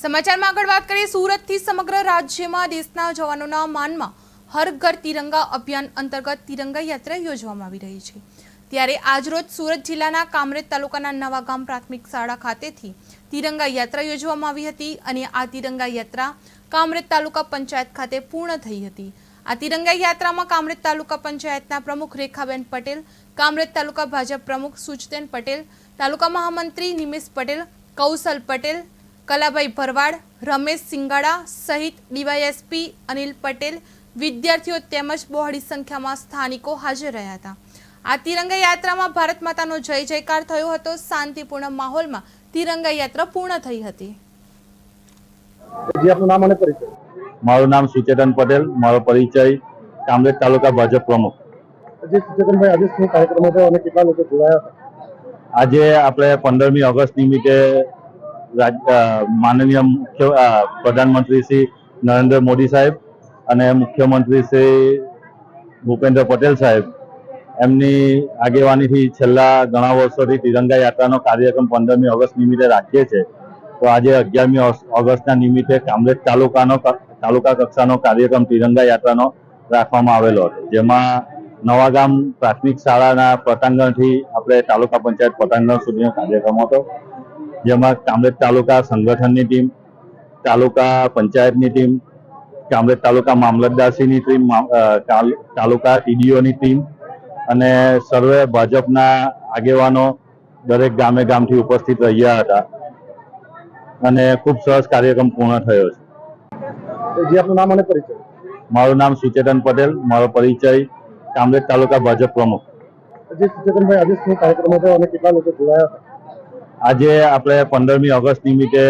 સમાચારમાં આગળ વાત કરીએ, સુરતથી સમગ્ર રાજ્યમાં દેશના જવાનોના માનમાં હર ઘર તિરંગા અભિયાન અંતર્ગત તિરંગા યાત્રા યોજવામાં આવી રહી છે. ત્યારે આજરોજ સુરત જિલ્લાના કામરેજ તાલુકાના નવાગામ પ્રાથમિક શાળા ખાતેથી તિરંગા યાત્રા યોજવામાં આવી હતી અને આ તિરંગા યાત્રા કામરેજ તાલુકા પંચાયત ખાતે પૂર્ણ થઈ હતી. આ તિરંગા યાત્રામાં કામરેજ તાલુકા પંચાયતના પ્રમુખ રેખાબેન પટેલ, કામરેજ તાલુકા ભાજપ પ્રમુખ સુચતેન પટેલ, તાલુકા મહામંત્રી નિમેશ પટેલ, કૌશલ પટેલ કલાભાઈ ભરવાડ રમેશ સિંગાડા સહિત ડીવાયએસપી અનિલ પટેલ વિદ્યાર્થીઓ તેમજ બહોળી સંખ્યામાં સ્થાનિકો હાજર રહ્યા હતા. આ તિરંગા યાત્રામાં ભારત માતાનો જય જયકાર થયો હતો. શાંતિપૂર્ણ માહોલમાં તિરંગા યાત્રા પૂર્ણ થઈ હતી. જી આપનું નામ અને પરિચય? મારું નામ સુચેતન પટેલ. મારો પરિચય કામરેજ તાલુકા ભાજપ પ્રમુખ. આજે આપણે પંદરમી ઓગસ્ટ નિમિત્તે માનનીય મુખ્ય પ્રધાનમંત્રી શ્રી નરેન્દ્ર મોદી સાહેબ અને મુખ્યમંત્રી શ્રી ભૂપેન્દ્ર પટેલ સાહેબ. એમની આગેવાનીથી છેલ્લા ઘણા વર્ષોથી તિરંગા યાત્રાનો કાર્યક્રમ પંદરમી ઓગસ્ટ નિમિત્તે રાખીએ છીએ તો આજે અગિયારમી ઓગસ્ટના નિમિત્તે કામરેજ તાલુકાનો તાલુકા કક્ષાનો કાર્યક્રમ તિરંગા યાત્રાનો રાખવામાં આવેલો હતો. જેમાં નવાગામ પ્રાથમિક શાળાના પટાંગણથી આપણે તાલુકા પંચાયત પટાંગણ સુધીનો કાર્યક્રમ હતો. જેમાં કામરેજ તાલુકા સંગઠનની ટીમ તાલુકા પંચાયતની ટીમ કામરેજ તાલુકા મામલતદારશ્રીની ટીમ તાલુકા ટીડીઓની ટીમ અને સર્વે ભાજપના આગેવાનો દરેક ગામે ગામથી ઉપસ્થિત રહ્યા હતા. અને ખૂબ સરસ કાર્યક્રમ પૂર્ણ થયો છે. જે આપનું નામ અને પરિચય? મારું નામ સુચેતન પટેલ મારો પરિચય કામરેજ તાલુકા ભાજપ પ્રમુખ. સુચેતનભાઈ આજે શું કાર્યક્રમ હતો અને કેટલા લોકો જોડાયા હતા? આજે આપણે પંદરમી ઓગસ્ટ નિમિત્તે